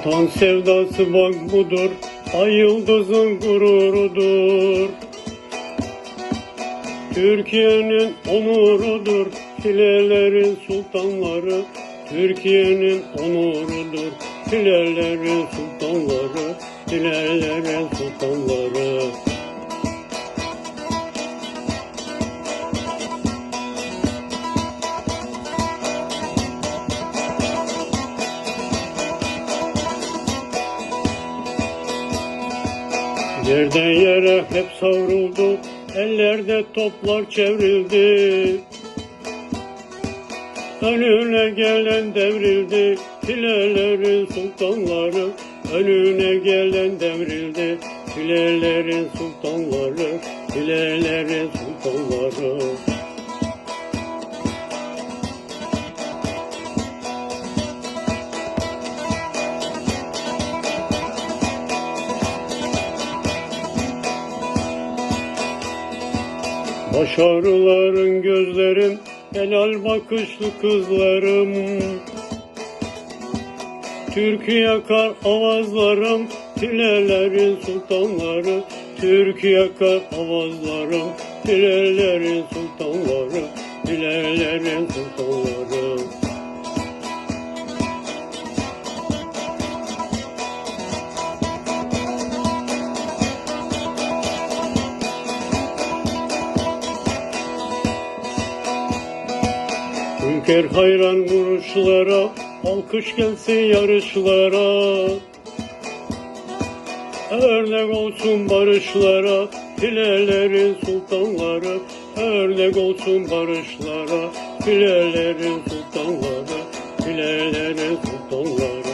Vatan sevdası bak budur, ay yıldızın gururudur. Türkiye'nin onurudur, filelerin sultanları. Türkiye'nin onurudur, filelerin sultanları. Filelerin sultanları. Yerden yere hep savruldu, ellerde toplar çevrildi. Önüne gelen devrildi, filelerin sultanları. Önüne gelen devrildi, filelerin sultanları. Filelerin sultanları. Başarıların gözlerim, helal bakışlı kızlarım. Türkü yakar avazlarım, filelerin sultanları. Türkü yakar avazlarım, filelerin sultanları. Filelerin sultanları. Ülker hayran vuruşlara, alkış gelsin yarışlara. Örnek olsun barışlara, filelerin sultanları. Örnek olsun barışlara, filelerin sultanları. Filelerin sultanları.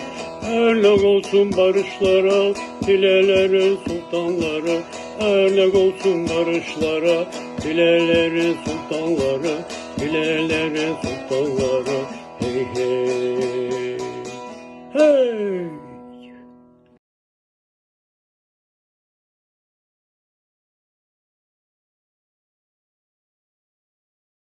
Örnek olsun barışlara, filelerin sultanları. Örnek olsun barışlara, filelerin sultanları. Hilelere sultanlara hey hey. Hey!